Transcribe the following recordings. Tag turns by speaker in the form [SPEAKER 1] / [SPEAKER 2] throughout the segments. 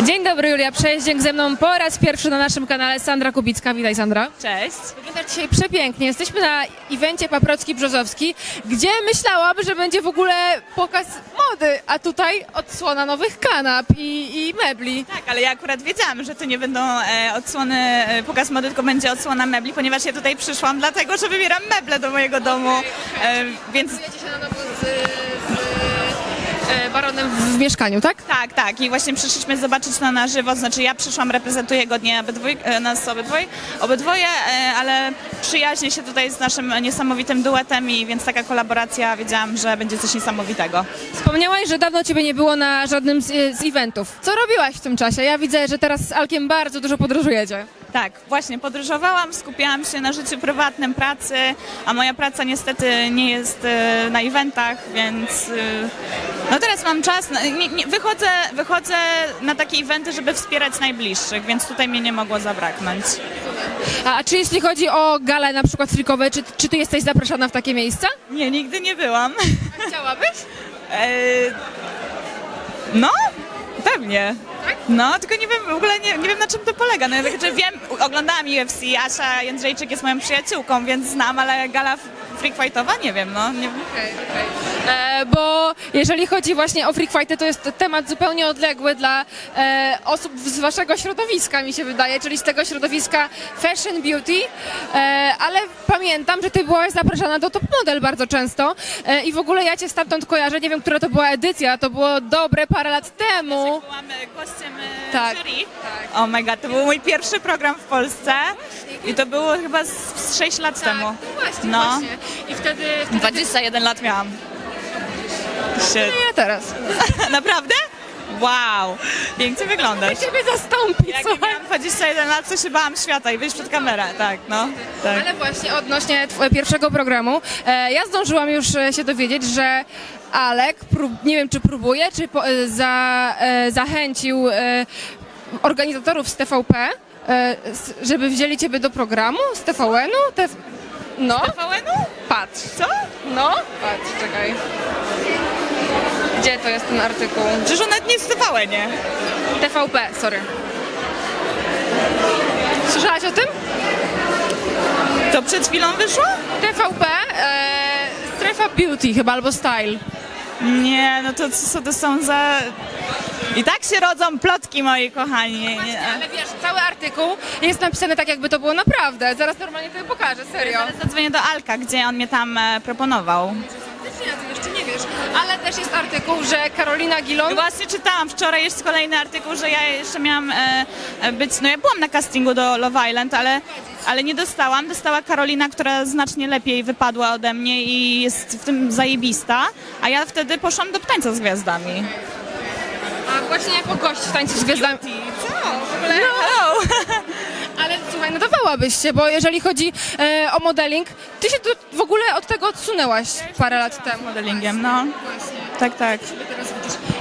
[SPEAKER 1] Dzień dobry, Julia Przejeździek ze mną po raz pierwszy na naszym kanale Sandra Kubicka. Witaj, Sandra.
[SPEAKER 2] Cześć.
[SPEAKER 1] Wyglądasz dzisiaj przepięknie. Jesteśmy na evencie Paprocki-Brzozowski, gdzie myślałam, że będzie w ogóle pokaz mody, a tutaj odsłona nowych kanap i, i mebli.
[SPEAKER 2] Tak, ale ja akurat wiedziałam, że to nie będą e, odsłony, e, pokaz mody, tylko będzie odsłona mebli, ponieważ ja tutaj przyszłam dlatego, że wybieram meble do mojego domu, e, więc
[SPEAKER 1] się na nowo z e, baronem w mieszkaniu, tak?
[SPEAKER 2] tak, tak i właśnie przyszliśmy zobaczyć to na żywo, znaczy ja przyszłam, reprezentuję godnie obydwój, e, nas obydwoj, obydwoje, e, ale przyjaźnię się tutaj z naszym niesamowitym duetem i więc taka kolaboracja, wiedziałam, że będzie coś niesamowitego.
[SPEAKER 1] Wspomniałaś, że dawno ciebie nie było na żadnym z, z eventów. Co robiłaś w tym czasie? Ja widzę, że teraz z Alkiem bardzo dużo podróżujecie.
[SPEAKER 2] Tak, właśnie podróżowałam, skupiałam się na życiu prywatnym, pracy, a moja praca niestety nie jest e, na eventach, więc e, no teraz mam czas, nie, nie, wychodzę, wychodzę na takie eventy, żeby wspierać najbliższych, więc tutaj mnie nie mogło zabraknąć.
[SPEAKER 1] A, a czy jeśli chodzi o gale na przykład frikowe, czy, czy ty jesteś zapraszana w takie miejsca?
[SPEAKER 2] Nie, nigdy nie byłam.
[SPEAKER 1] Chciałabyś?
[SPEAKER 2] E, no, pewnie. No, tylko nie wiem, w ogóle nie, nie wiem na czym to polega. No, znaczy wiem, oglądałam UFC, Asia Jędrzejczyk jest moją przyjaciółką, więc znam, ale gala freak nie wiem, no. Nie,
[SPEAKER 1] E, bo jeżeli chodzi właśnie o freak fighty, to jest temat zupełnie odległy dla e, osób z waszego środowiska, mi się wydaje, czyli z tego środowiska fashion beauty, e, ale pamiętam, że ty byłaś zapraszana do top model bardzo często e, i w ogóle ja cię stamtąd kojarzę, nie wiem, która to była edycja, to było dobre parę lat temu.
[SPEAKER 2] Byłam e, gościem e,
[SPEAKER 1] Tak.
[SPEAKER 2] jury. Oh my god, to był mój pierwszy program w Polsce i to było chyba z, z 6 lat temu.
[SPEAKER 1] no właśnie,
[SPEAKER 2] No.
[SPEAKER 1] właśnie. I wtedy, wtedy
[SPEAKER 2] 21 lat miałam. Shit.
[SPEAKER 1] ja teraz.
[SPEAKER 2] Naprawdę? Wow, pięknie wyglądasz.
[SPEAKER 1] Ciebie zastąpić,
[SPEAKER 2] Jak
[SPEAKER 1] słuchaj.
[SPEAKER 2] miałam 21 lat, to się bałam świata i wyjść przed kamerę, tak, no. Tak.
[SPEAKER 1] Ale właśnie odnośnie tw- pierwszego programu, e, ja zdążyłam już e, się dowiedzieć, że Alek, prób, nie wiem czy próbuje, czy po, e, za, e, zachęcił e, organizatorów z TVP, e, s- żeby wzięli ciebie do programu z TVN-u? TF... No,
[SPEAKER 2] TVN-u?
[SPEAKER 1] patrz.
[SPEAKER 2] Co?
[SPEAKER 1] No, patrz, czekaj. Gdzie to jest ten artykuł?
[SPEAKER 2] Przecież on nawet nie jest TVN-ie.
[SPEAKER 1] TVP, sorry. Słyszałaś o tym?
[SPEAKER 2] To przed chwilą wyszło?
[SPEAKER 1] TVP, e, strefa beauty chyba, albo style.
[SPEAKER 2] Nie, no to co to są za... I tak się rodzą plotki, moi kochani. Nie,
[SPEAKER 1] Ale wiesz, cały artykuł jest napisany tak, jakby to było naprawdę. Zaraz normalnie to pokażę, serio.
[SPEAKER 2] Zadzwonię do Alka, gdzie on mnie tam e, proponował.
[SPEAKER 1] Faktycznie, ty jeszcze nie wiesz. Ale też jest artykuł, że Karolina Gilon...
[SPEAKER 2] I Właśnie czytałam wczoraj jest kolejny artykuł, że ja jeszcze miałam e, e, być, no ja byłam na castingu do Love Island, ale, ale nie dostałam. Dostała Karolina, która znacznie lepiej wypadła ode mnie i jest w tym zajebista, a ja wtedy poszłam do tańca z gwiazdami.
[SPEAKER 1] A właśnie jako gość w tańcu z gwiazdami.
[SPEAKER 2] Co?
[SPEAKER 1] W ogóle? No dawałabyś się, bo jeżeli chodzi e, o modeling, ty się tu w ogóle od tego odsunęłaś parę lat temu.
[SPEAKER 2] Modelingiem, no. Tak, tak.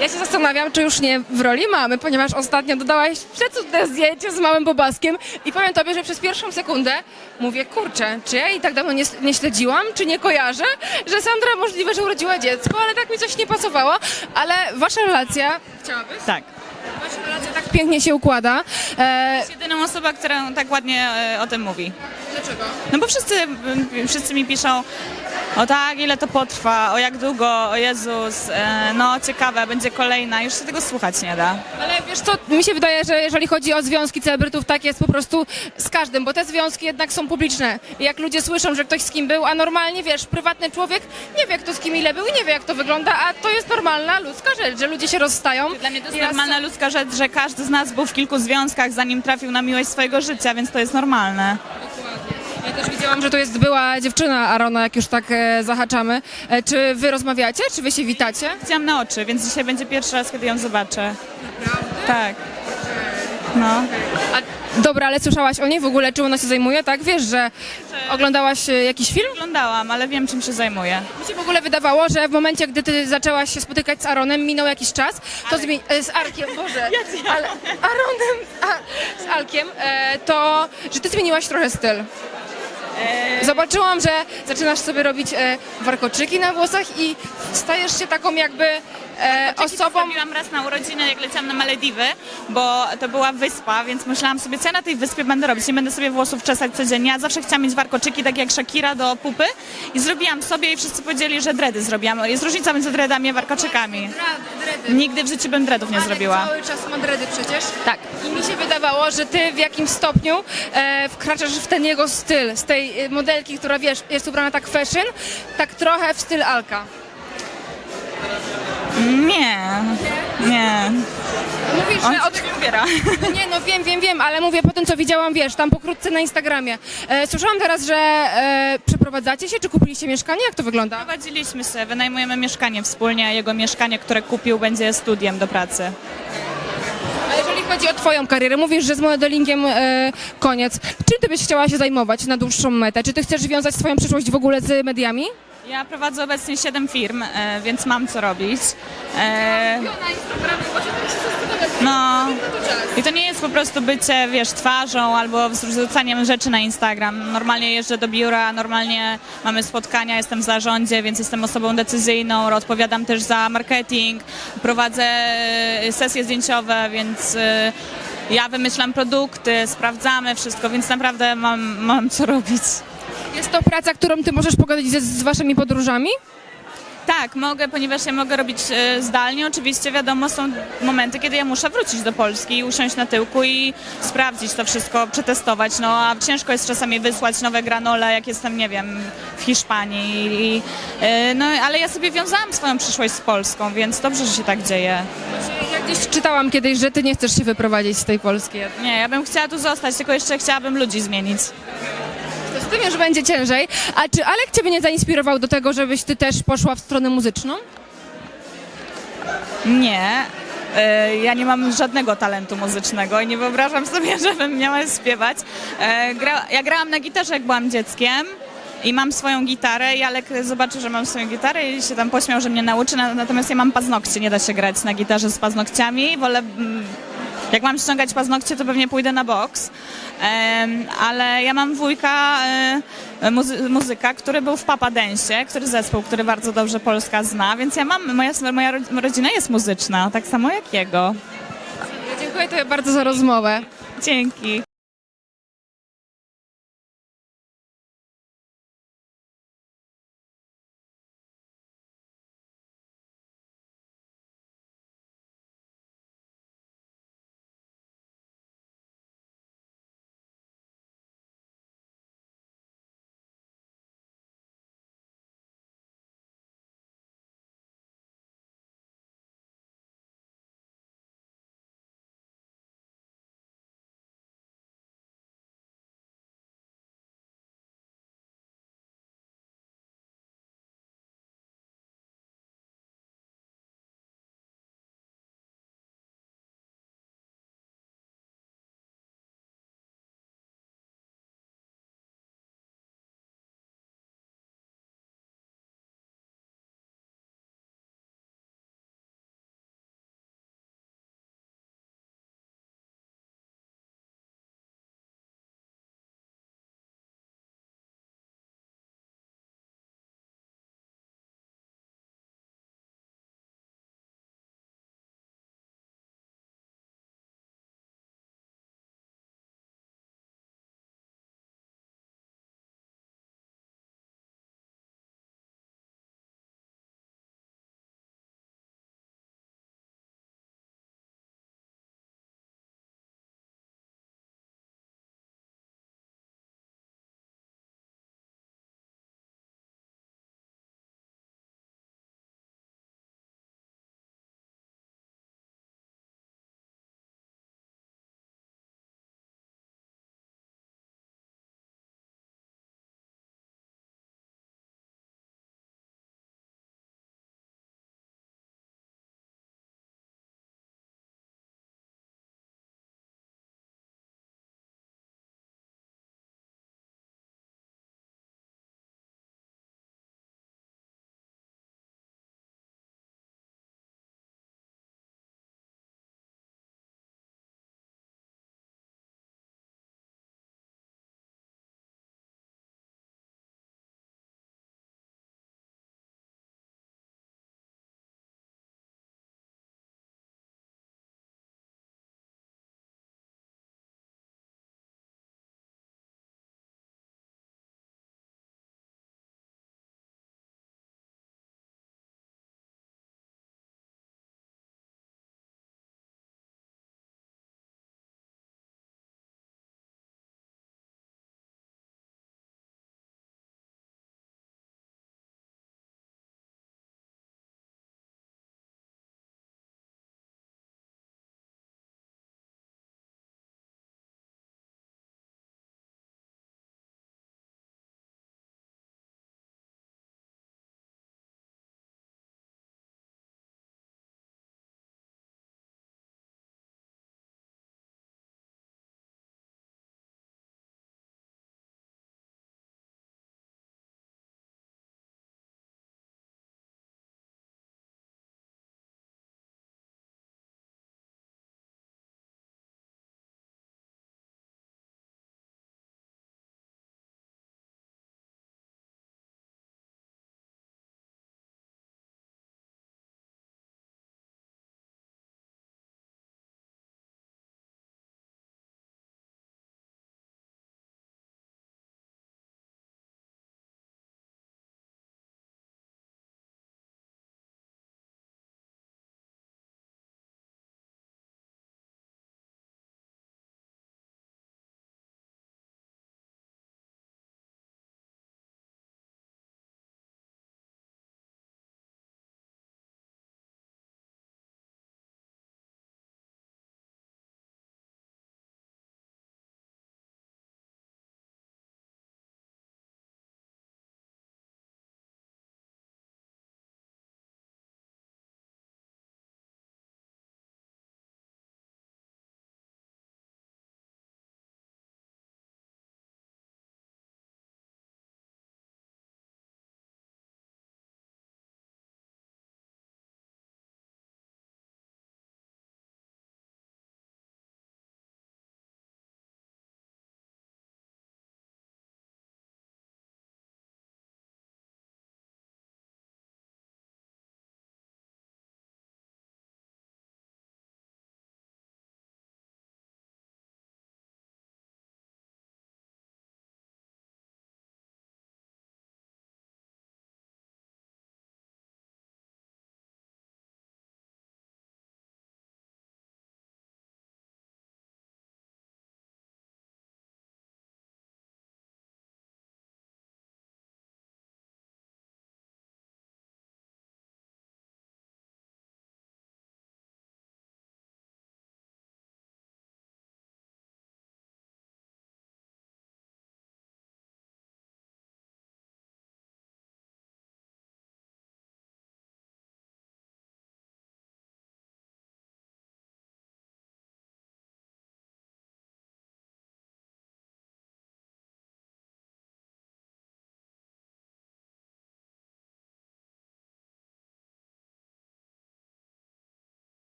[SPEAKER 1] Ja się zastanawiam, czy już nie w roli mamy, ponieważ ostatnio dodałaś przecudne zdjęcie z małym Bobaskiem i powiem tobie, że przez pierwszą sekundę mówię, kurczę, czy ja jej tak dawno nie, nie śledziłam, czy nie kojarzę, że Sandra możliwe, że urodziła dziecko, ale tak mi coś nie pasowało, ale wasza relacja... Chciałabyś?
[SPEAKER 2] Tak.
[SPEAKER 1] Wasza relacja tak pięknie się układa. E,
[SPEAKER 2] jest jedyną osobą, która tak ładnie e, o tym mówi.
[SPEAKER 1] dlaczego?
[SPEAKER 2] No bo wszyscy, m, wszyscy mi piszą, o tak, ile to potrwa, o jak długo, o Jezus, e, no ciekawe, będzie kolejna, już się tego słuchać nie da.
[SPEAKER 1] Ale wiesz co, mi się wydaje, że jeżeli chodzi o związki celebrytów, tak jest po prostu z każdym, bo te związki jednak są publiczne. I jak ludzie słyszą, że ktoś z kim był, a normalnie, wiesz, prywatny człowiek nie wie, kto z kim ile był i nie wie, jak to wygląda, a to jest normalna ludzka rzecz, że ludzie się rozstają.
[SPEAKER 2] Dla mnie to jest
[SPEAKER 1] I raz
[SPEAKER 2] normalna ludzka rzecz, że każdy z nas był w kilku związkach, zanim trafił na miłość swojego życia, więc to jest normalne.
[SPEAKER 1] Ja też widziałam, że to jest była dziewczyna Arona, jak już tak e, zahaczamy. E, czy wy rozmawiacie, czy wy się witacie?
[SPEAKER 2] Widziałam na oczy, więc dzisiaj będzie pierwszy raz, kiedy ją zobaczę. Tak. No.
[SPEAKER 1] A, dobra, ale słyszałaś o niej w ogóle, czy ona się zajmuje, tak? Wiesz, że oglądałaś e, jakiś film?
[SPEAKER 2] Oglądałam, ale wiem, czym się zajmuje.
[SPEAKER 1] Mi się w ogóle wydawało, że w momencie, gdy ty zaczęłaś się spotykać z Aronem, minął jakiś czas, to zmieni- e, z Arkiem, Boże, ale Aronem, a, z Alkiem, e, to, że ty zmieniłaś trochę styl. Zobaczyłam, że zaczynasz sobie robić e, warkoczyki na włosach i stajesz się taką jakby e.
[SPEAKER 2] Zrobiłam raz na urodziny, jak leciałam na Malediwy, bo to była wyspa, więc myślałam sobie, co ja na tej wyspie będę robić. Nie będę sobie włosów czesać codziennie. Ja zawsze chciałam mieć warkoczyki, tak jak Shakira do pupy i zrobiłam sobie i wszyscy powiedzieli, że dready zrobiłam. Jest różnica między dreadami a warkoczykami. Nigdy w życiu bym dreadów nie zrobiła.
[SPEAKER 1] cały czas ma dredy przecież.
[SPEAKER 2] Tak.
[SPEAKER 1] I mi się wydawało, że ty w jakimś stopniu e, wkraczasz w ten jego styl, z tej e, modelki, która wiesz, jest ubrana tak fashion, tak trochę w styl Alka.
[SPEAKER 2] Nie, nie.
[SPEAKER 1] Mówisz,
[SPEAKER 2] On
[SPEAKER 1] że od...
[SPEAKER 2] tak nie ubiera.
[SPEAKER 1] No nie, no wiem, wiem, wiem, ale mówię po tym, co widziałam, wiesz, tam pokrótce na Instagramie. E, słyszałam teraz, że e, przeprowadzacie się, czy kupiliście mieszkanie? Jak to wygląda?
[SPEAKER 2] Prowadziliśmy się, wynajmujemy mieszkanie wspólnie, a jego mieszkanie, które kupił, będzie studiem do pracy.
[SPEAKER 1] A jeżeli chodzi o twoją karierę, mówisz, że z modelingiem e, koniec. Czym ty byś chciała się zajmować na dłuższą metę? Czy ty chcesz wiązać swoją przyszłość w ogóle z mediami?
[SPEAKER 2] Ja prowadzę obecnie 7 firm, e, więc mam co robić. E, no. I to nie jest po prostu bycie, wiesz, twarzą albo wrzucaniem rzeczy na Instagram. Normalnie jeżdżę do biura, normalnie mamy spotkania, jestem w zarządzie, więc jestem osobą decyzyjną, odpowiadam też za marketing, prowadzę e, sesje zdjęciowe, więc ja wymyślam produkty, sprawdzamy wszystko, więc naprawdę mam, mam co robić.
[SPEAKER 1] Jest to praca, którą ty możesz pogadać ze, z waszymi podróżami?
[SPEAKER 2] Tak, mogę, ponieważ ja mogę robić e, zdalnie. Oczywiście wiadomo, są momenty, kiedy ja muszę wrócić do Polski i usiąść na tyłku i sprawdzić to wszystko, przetestować. No a ciężko jest czasami wysłać nowe granole, jak jestem, nie wiem, w Hiszpanii. I, e, no ale ja sobie wiązałam swoją przyszłość z Polską, więc dobrze, że się tak dzieje.
[SPEAKER 1] Ja gdzieś czytałam kiedyś, że ty nie chcesz się wyprowadzić z tej Polski.
[SPEAKER 2] Nie, ja bym chciała tu zostać, tylko jeszcze chciałabym ludzi zmienić.
[SPEAKER 1] Z tym już będzie ciężej. A czy Alek ciebie nie zainspirował do tego, żebyś ty też poszła w stronę muzyczną?
[SPEAKER 2] Nie. E, Ja nie mam żadnego talentu muzycznego i nie wyobrażam sobie, żebym miała śpiewać. E, ja grałam na gitarze, jak byłam dzieckiem i mam swoją gitarę i Alek zobaczył, że mam swoją gitarę i się tam pośmiał, że mnie nauczy, na- natomiast ja mam paznokcie, nie da się grać na gitarze z paznokciami. Wolę, mm, jak mam ściągać paznokcie, to pewnie pójdę na boks. Ale ja mam wujka e, muzy- muzyka, który był w Papa Dance, który zespół, który bardzo dobrze Polska zna, więc ja mam, moja, moja ro- rodzina jest muzyczna, tak samo jak jego.
[SPEAKER 1] Dziękuję tobie bardzo za rozmowę.
[SPEAKER 2] Dzięki.